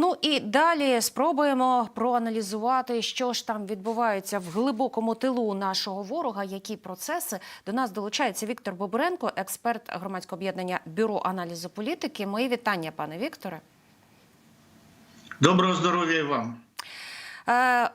Ну і далі спробуємо проаналізувати, що ж там відбувається в глибокому тилу нашого ворога, які процеси до нас долучається Віктор Бобренко, експерт громадського об'єднання Бюро аналізу політики. Мої вітання, пане Вікторе. Доброго здоров'я і вам. Е,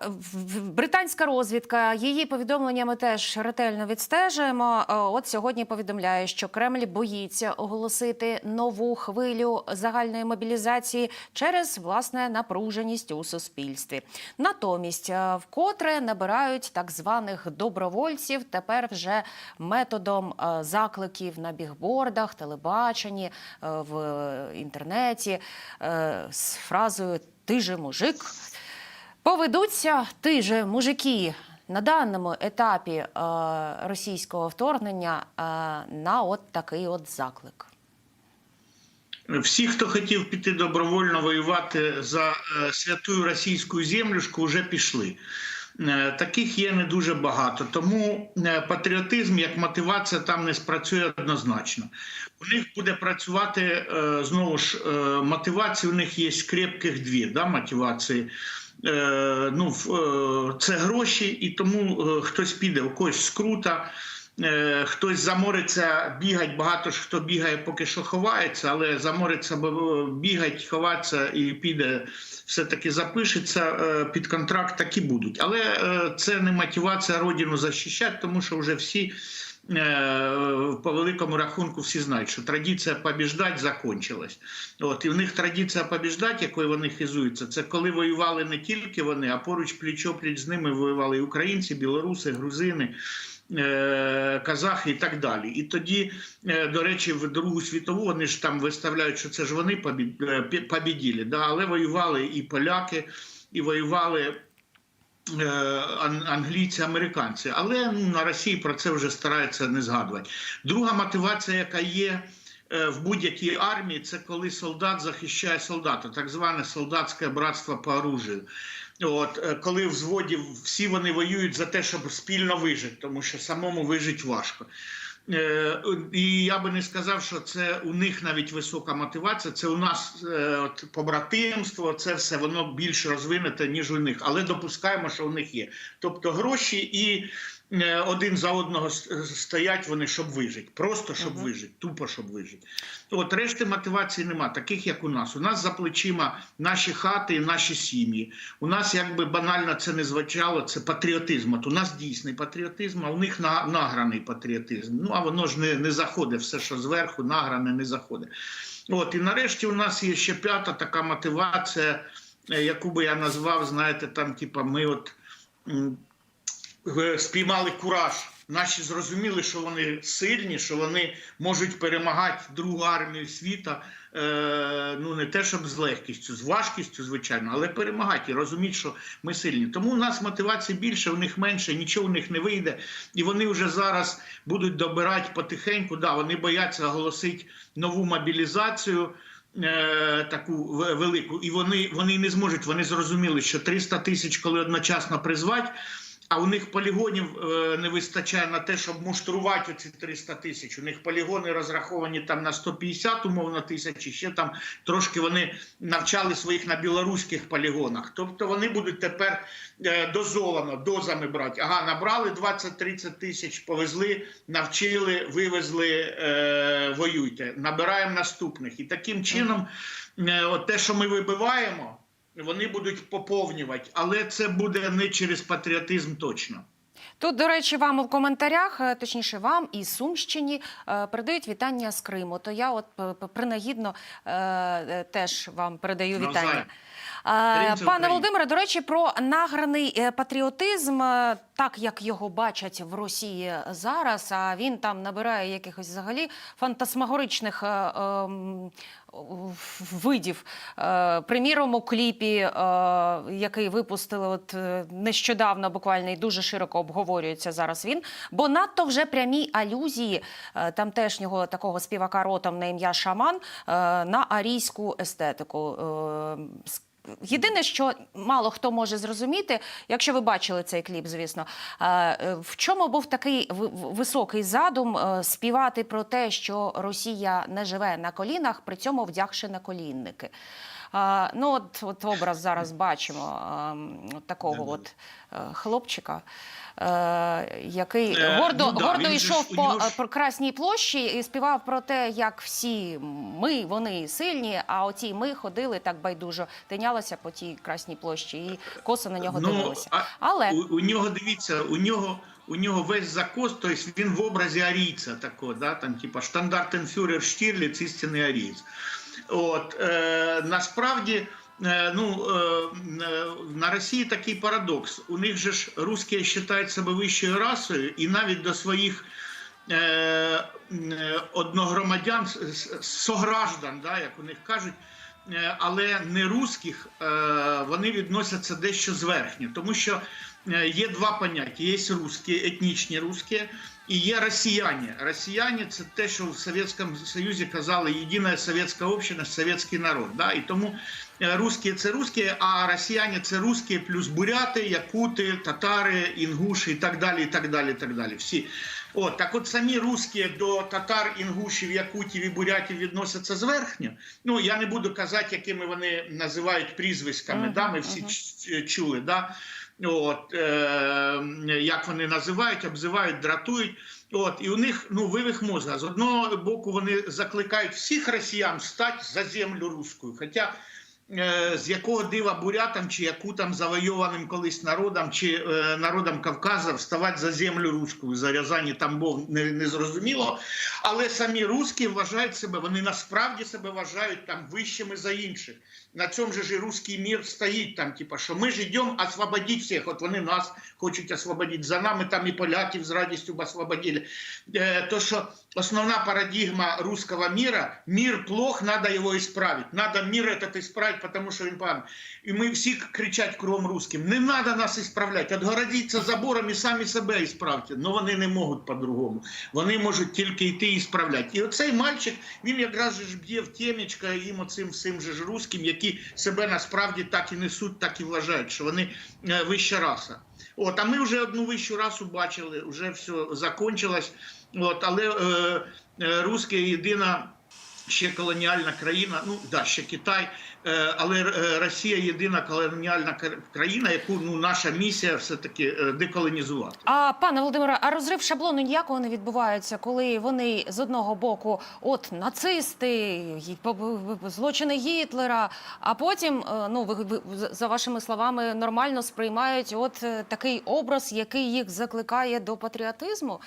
Британська розвідка її повідомлення ми теж ретельно відстежуємо. Е, От сьогодні повідомляє, що Кремль боїться оголосити нову хвилю загальної мобілізації через власне напруженість у суспільстві. Натомість, е, вкотре набирають так званих добровольців тепер вже методом закликів на бігбордах, телебаченні, в інтернеті з фразою Ти же мужик. Поведуться ти же мужики на даному етапі е, російського вторгнення е, на от такий от заклик. Всі, хто хотів піти добровольно воювати за е, святую російську землюшку, вже пішли. Е, Таких є не дуже багато, тому е, патріотизм як мотивація там не спрацює однозначно. У них буде працювати знову ж мотивації. У них є крепких дві да, мотивації. Е, Ну, е, це гроші, і тому е, хтось піде, у когось скрута. Хтось замориться бігать, багато ж хто бігає, поки що ховається, але замориться бігать, ховатися і піде, все-таки запишеться під контракт, такі будуть. Але це не мотивація родину захищати, тому що вже всі по великому рахунку всі знають, що традиція побіждати закончилась. От і в них традиція побіждати, якою вони хизуються, це коли воювали не тільки вони, а поруч пліч-опліч з ними воювали і українці, білоруси, грузини. е, Казахи і так далі. І тоді, е, до речі, в Другу світову вони ж там виставляють, що це ж вони е, побіділи, да? але воювали і поляки, і воювали е, англійці, американці. Але ну, на Росії про це вже стараються не згадувати. Друга мотивація, яка є е, в будь-якій армії, це коли солдат захищає солдата, так зване солдатське братство по оружию. От е, коли в взводі всі вони воюють за те, щоб спільно вижити, тому що самому вижити важко. Е, І я би не сказав, що це у них навіть висока мотивація. Це у нас е, от, побратимство, це все воно більш розвинете, ніж у них. Але допускаємо, що у них є. Тобто гроші і один за одного стоять вони, щоб вижити. Просто щоб Мгм. вижити, тупо щоб вижити. От решти мотивації нема, таких як у нас. У нас за плечима наші хати і наші сім'ї. У нас, якби банально це не звучало, це патріотизм. От у нас дійсний патріотизм, а у них на, награний патріотизм. Ну а воно ж не, не заходить, все, що зверху, награне, не заходить. От і нарешті у нас є ще п'ята така мотивація, е, яку би я назвав, знаєте, там, типа, ми от. Е, спіймали кураж. Наші зрозуміли, що вони сильні, що вони можуть перемагати другу армію світу. Е, ну не те, щоб з легкістю, з важкістю, звичайно, але перемагати і розуміти, що ми сильні. Тому у нас мотивації більше, у них менше, нічого у них не вийде. І вони вже зараз будуть добирати потихеньку. Да, вони бояться оголосити нову мобілізацію. е, Таку велику, і вони, вони не зможуть. Вони зрозуміли, що 300 тисяч, коли одночасно призвати, а у них полігонів е, не вистачає на те, щоб муштрувати ці 300 тисяч. У них полігони розраховані там на 150 умовно тисяч, і ще там трошки вони навчали своїх на білоруських полігонах. Тобто вони будуть тепер е, дозовано, дозами брати. Ага, набрали 20-30 тисяч, повезли, навчили, вивезли, е, воюйте. Набираємо наступних. І таким чином, от те, що ми вибиваємо. Вони будуть поповнювати, але це буде не через патріотизм точно. Тут, до речі, вам у коментарях, е, точніше, вам і Сумщині е, передають вітання з Криму. То я от принагідно е, е, теж вам передаю вітання. Пане Володимире, до речі, про награний е, патріотизм, е, так як його бачать в Росії зараз, а він там набирає якихось взагалі фантасмагоричних е, ем, видів. Приміром, у кліпі, який випустили от нещодавно, буквально і дуже широко обговорюється зараз він, бо надто вже прямі алюзії тамтешнього такого співака ротом на ім'я Шаман на арійську естетику. Єдине, що мало хто може зрозуміти, якщо ви бачили цей кліп, звісно, е, в чому був такий високий задум е, співати про те, що Росія не живе на колінах, при цьому вдягши на колінники. Ну, от, от образ зараз бачимо от такого от е, хлопчика. Е, який Е, гордо, ну да, гордо йшов по нього ж- е, по Красній площі і співав про те, як всі ми, вони сильні, а оті ми ходили так байдужо, тинялися по тій Красній площі і косо на нього дивилися. а Але у, у нього дивіться, у нього. У нього весь закос, тобто він в образі арійця такого, да, там, типа штандартенфюрер Штірліц, істинний арієць. От, е, насправді, е, ну, е, е, на Росії такий парадокс. У них же ж русські вважають себе вищою расою, і навіть до своїх е, одногромадян, сограждан, да, як у них кажуть, але не русських, вони відносяться дещо зверхньо, тому що є два поняття: є русські, етнічні русські, і є росіяни. Росіяни це те, що в Совєтському Союзі казали єдина совєтська община, совєтський народ. Да? І тому русські це русські, а росіяни це русські плюс буряти, якути, татари, інгуші і так далі. і так далі, і так далі. Всі. От, так от самі русські до татар, інгушів, якутів і бурятів відносяться зверхньо. Ну, я не буду казати, якими вони називають прізвиськами. Мгм, да? Ми всі мгм. ч- чули. Да? От, е, як вони називають, обзивають, дратують. От, і у них ну, вивих мозга. З одного боку, вони закликають всіх росіян стати за землю руською. Хоча з якого дива бурятам чи якутам завойованим колись народом чи е, народом Кавказа вставати за землю руською, за Рязані Тамбов не, не зрозуміло. Але самі русські вважають себе, вони насправді себе вважають там вищими за інших. На цьому же ж і руський мір стоїть там, типа, що ми ж йдемо освободити всіх. От вони нас хочуть освободити. За нами там і поляків з радістю б освободили. Е, то, що основна парадигма русского мира, мир плох, надо його исправить. Надо мир этот исправить, потому що він поганий. І ми всі кричать кругом русским, не надо нас отгородіться забором і самі себе ісправте. Ну вони не можуть по-другому. Вони можуть тільки йти і справляти. І оцей мальчик, він якраз же б'є в темечко їм оцим всім же ж які себе насправді так і несуть, так і вважають, що вони е, вища раса. От, а ми вже одну вищу расу бачили, вже все закончилось. От, але е, е, русська єдина ще колоніальна країна, ну да, ще Китай, е, але е, Росія єдина колоніальна кра- країна, яку ну, наша місія все-таки е, деколонізувати. А пане Володимире, а розрив шаблону ніякого не відбувається, коли вони з одного боку, от нацисти, злочини Гітлера, а потім, ну ви, за вашими словами, нормально сприймають от такий образ, який їх закликає до патріотизму.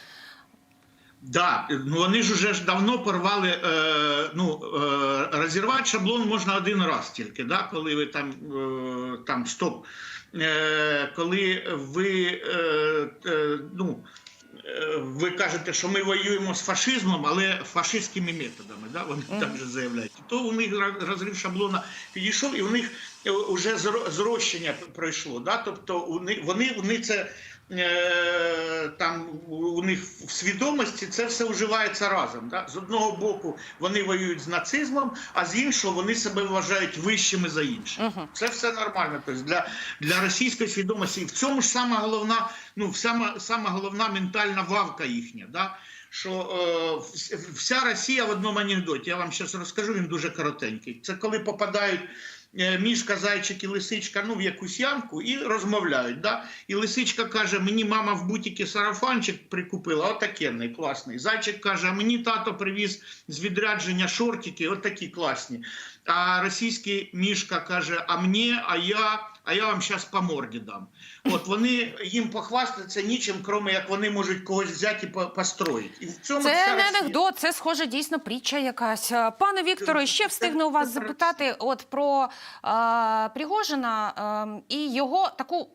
Да, ну вони ж уже ж давно порвали. Е, ну е, розірвати шаблон можна один раз тільки, да, коли ви там е, там стоп. Е, коли ви е, е, ну. е, Ви кажете, що ми воюємо з фашизмом, але фашистськими методами, да? вони Мгм. так же заявляють. То у них розрив шаблона підійшов, і у них вже зро- зрощення пройшло. Да? Тобто у них, вони, вони це е, там у них в свідомості це все вживається разом. Да? З одного боку вони воюють з нацизмом, а з іншого вони себе вважають вищими за інших. Мгм. Це все нормально. Тобто для, для російської свідомості. І в цьому ж сама головна, ну сама, сама головна ментальна вавка їхня. Да? Що е, вся Росія в одному анекдоті. Я вам зараз розкажу, він дуже коротенький. Це коли попадають. Е, Мішка, зайчик і лисичка ну, в якусь ямку і розмовляють. Да? І лисичка каже: мені мама в бутіки сарафанчик прикупила, отакенний, класний. Зайчик каже: мені тато привіз з відрядження шортики, отакі класні. А російський мішка каже: А мені, а я, а я вам зараз по морді дам. От вони їм похвастаться нічим, крім як вони можуть когось взяти і по- построїти. І в цьому Це не анекдот, є. це схоже дійсно притча якась. Пане Вікторе, ще встигну у вас це запитати от про е, Пригожина е, і його таку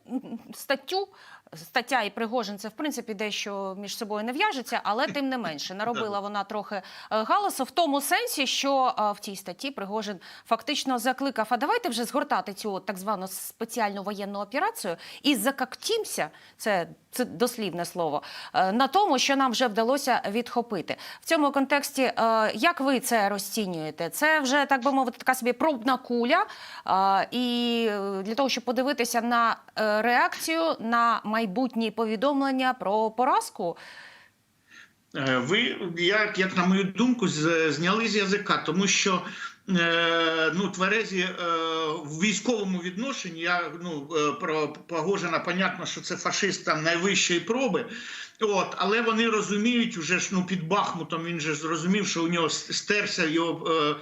статтю. Стаття і Пригожин це в принципі дещо між собою не в'яжеться, але тим не менше наробила вона трохи е, галасу в тому сенсі, що е, в тій статті Пригожин фактично закликав: а давайте вже згортати цю так звану спеціальну воєнну операцію і закактімся. Це, це дослівне слово е, на тому, що нам вже вдалося відхопити. В цьому контексті, як ви це розцінюєте? Це вже так би мовити, така собі пробна куля, і для того, щоб подивитися на реакцію на майбутні повідомлення про поразку. Е, Ви, як, як на мою думку, зняли з язика, тому що е, ну, тверезі е, в військовому відношенні. Я ну про Погожина, понятно, що це фашист там найвищої проби. От, але вони розуміють, уже ж ну під Бахмутом він же зрозумів, що у нього стерся його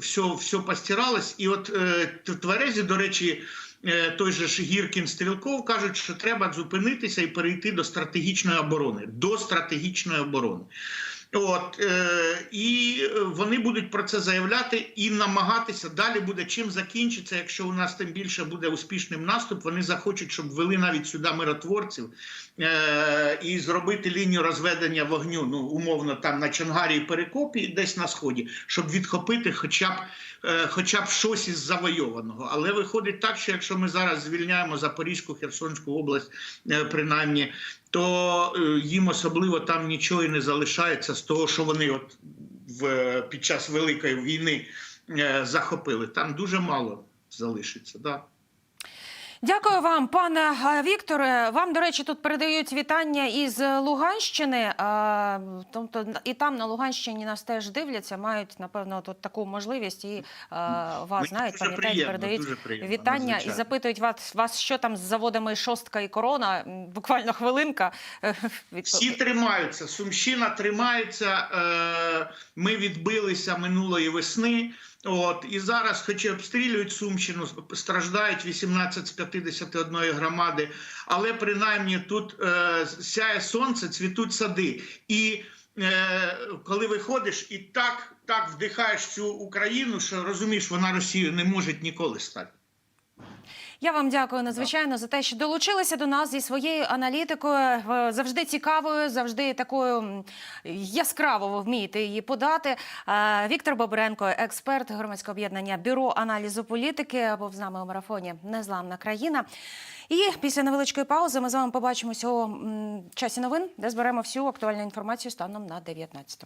все, все постиралось. І от в тверезі, до речі. Е, Той же ж Гіркін Стрілков кажуть, що треба зупинитися і перейти до стратегічної оборони. До стратегічної оборони. От е, і вони будуть про це заявляти і намагатися далі буде чим закінчиться. Якщо у нас тим більше буде успішним наступ, вони захочуть, щоб ввели навіть сюди миротворців е, і зробити лінію розведення вогню. Ну умовно там на Чонгарі і Перекопі, десь на сході, щоб відхопити, хоча б е, хоча б щось із завойованого. Але виходить так, що якщо ми зараз звільняємо Запорізьку Херсонську область, е, принаймні то е, їм особливо там нічого і не залишається з того, що вони от в під час великої війни е, захопили. Там дуже мало залишиться. Да. Дякую вам, пане е, Вікторе. Вам, до речі, тут передають вітання із Луганщини. е, Тобто і там на Луганщині нас теж дивляться, мають напевно тут таку можливість і е, вас Мені знають, пам'ятають, передають приємно, вітання і запитують вас, вас, що там з заводами шостка і корона. Буквально хвилинка. Всі тримаються. Сумщина тримається. Ми відбилися минулої весни. От і зараз, хоч і обстрілюють Сумщину, страждають 18 з 51 громади, але принаймні тут е, сяє сонце, цвітуть сади. І е, коли виходиш і так, так вдихаєш цю Україну, що розумієш, вона Росію не може ніколи стати. Я вам дякую надзвичайно за те, що долучилися до нас зі своєю аналітикою. Завжди цікавою, завжди такою яскраво ви вмієте її подати. Е, Віктор Бобренко, експерт громадського об'єднання Бюро аналізу політики, був з нами у марафоні Незламна країна. І після невеличкої паузи ми з вами побачимося у часі новин, де зберемо всю актуальну інформацію станом на 19.